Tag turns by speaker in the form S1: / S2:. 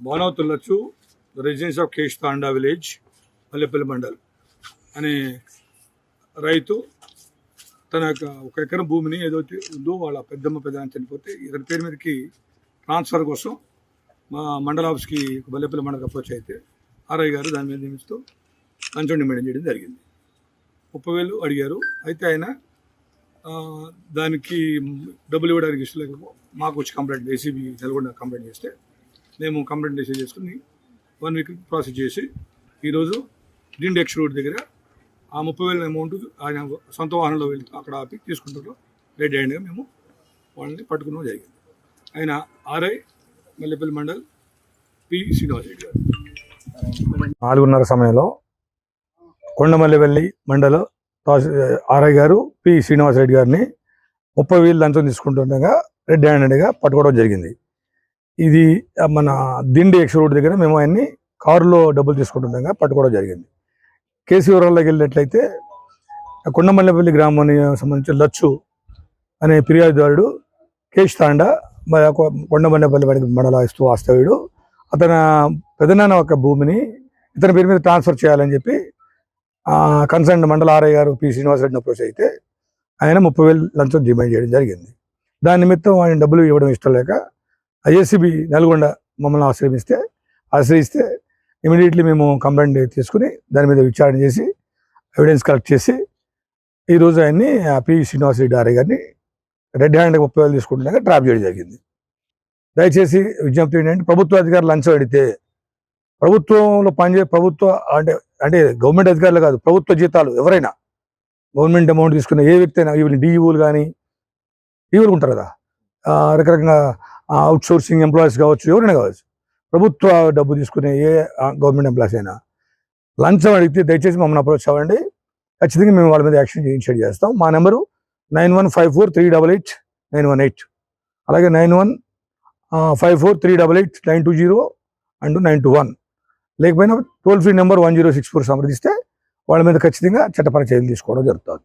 S1: బానవతుల్లచ్చు residence of cash Thanda village Pallepalli mandal అనే రైతు తన యొక్క ఒక ఎకరం భూమిని ఏదైతే ఉందో వాళ్ళ పెద్దమ్మ పెద్దమ్మ చనిపోతే ఇతని పేరు మీదకి ట్రాన్స్ఫర్ కోసం మా మండల ఆఫీస్కి బల్లెపల్లి మండలికి అప్రోచ్ అయితే ఆర్ఐ గారు దాని మీద నియమిస్తూ లంచం డిమాండ్ చేయడం జరిగింది. ముప్పై వేలు అడిగారు. అయితే ఆయన దానికి డబ్బులు ఇవ్వడానికి ఇష్టం లేకపోతే మాకు వచ్చి కంప్లైంట్ ఏసీబీ నల్గొండ కంప్లైంట్ చేస్తే మేము కంప్లైంట్ రిసీవ్ చేసుకుని వన్ వీక్ ప్రాసెస్ చేసి ఈరోజు డిండి ఎక్స్ రోడ్ దగ్గర ఆ ముప్పై వేల అమౌంట్ ఆయన సొంత వాహనంలో వెళ్తూ అక్కడ ఆపి తీసుకుంటారు. రెడ్ హ్యాండ్గా మేము వాళ్ళని పట్టుకున్నాం జరిగింది. ఆయన ఆర్ఐ మల్లెపల్లి మండల్ పి శ్రీనివాస్ రెడ్డి గారు.
S2: నాలుగున్నర సమయంలో కొండమల్లెవెల్లి మండల ఆర్ఐ గారు పి శ్రీనివాసరెడ్డి గారిని ముప్పై వేలు లంచం తీసుకుంటుండగా రెడ్ హ్యాండెడ్గా పట్టుకోవడం జరిగింది. ఇది మన దిండి ఎక్స్ రోడ్ దగ్గర మేము ఆయన్ని కారులో డబ్బులు తీసుకుంటుండగా పట్టుకోవడం జరిగింది. కేసీ వివరాల్లోకి వెళ్ళినట్లయితే ఆ కొండమల్లెపల్లి గ్రామానికి సంబంధించిన లచ్చు అనే ఫిర్యాదుదారుడు కేష్ తాండా మరి వాడికి మండల ఇస్తూ వాస్తవ్యుడు అతను పెదనాన్న ఒక భూమిని ఇతని పేరు మీద ట్రాన్స్ఫర్ చేయాలని చెప్పి కన్సర్న్ మండల ఆర్ఐ గారు పి శ్రీనివాసరెడ్డిని అప్రోచ్ అయితే ఆయన ముప్పై వేలు లంచం డిమాండ్ చేయడం జరిగింది. దాని నిమిత్తం ఆయన డబ్బులు ఇవ్వడం ఇష్టం లేక ఐఎస్సిబి నల్గొండ మమ్మల్ని ఆశ్రయిస్తే ఆశ్రయిస్తే ఇమీడియట్లీ మేము కంప్లైంట్ తీసుకుని దాని మీద విచారణ చేసి ఎవిడెన్స్ కలెక్ట్ చేసి ఈరోజు ఆయన్ని ఆ శ్రీనివాస రెడ్డి ఆర్య గారిని రెడ్ హ్యాండ్ ముప్పై వేలు తీసుకుంటున్నాక ట్రాప్ చేయడం జరిగింది. దయచేసి విజ్ఞప్తి ఏంటంటే ప్రభుత్వ అధికారులు లంచం అడిగితే ప్రభుత్వంలో పనిచే ప్రభుత్వ అంటే అంటే గవర్నమెంట్ అధికారులు కాదు ప్రభుత్వ జీతాలు ఎవరైనా గవర్నమెంట్ అమౌంట్ తీసుకున్న ఏ వ్యక్తి అయినా ఈవెన్ డీఈఓలు కానీ ఈవులు ఉంటారు కదా రకరకంగా అవుట్సోర్సింగ్ అవుట్ సోర్సింగ్ ఎంప్లాయీస్ కావచ్చు ఎవరైనా కావచ్చు. ప్రభుత్వ డబ్బు తీసుకునే ఏ గవర్నమెంట్ ఎంప్లాయీస్ అయినా. లంచం అడిగితే దయచేసి మమ్మల్ని అప్రోచ్ అవ్వండి. ఖచ్చితంగా మేము వాళ్ళ మీద యాక్షన్ ఇనిషియేట్ చేస్తాం. మా number nine one five four three double eight nine one eight. అలాగే nine one five four three double eight nine two zero and nine two one. లేకపోయినా toll free number one zero six four సంప్రదిస్తే వాళ్ళ మీద ఖచ్చితంగా చట్టపర చర్యలు తీసుకోవడం జరుగుతుంది.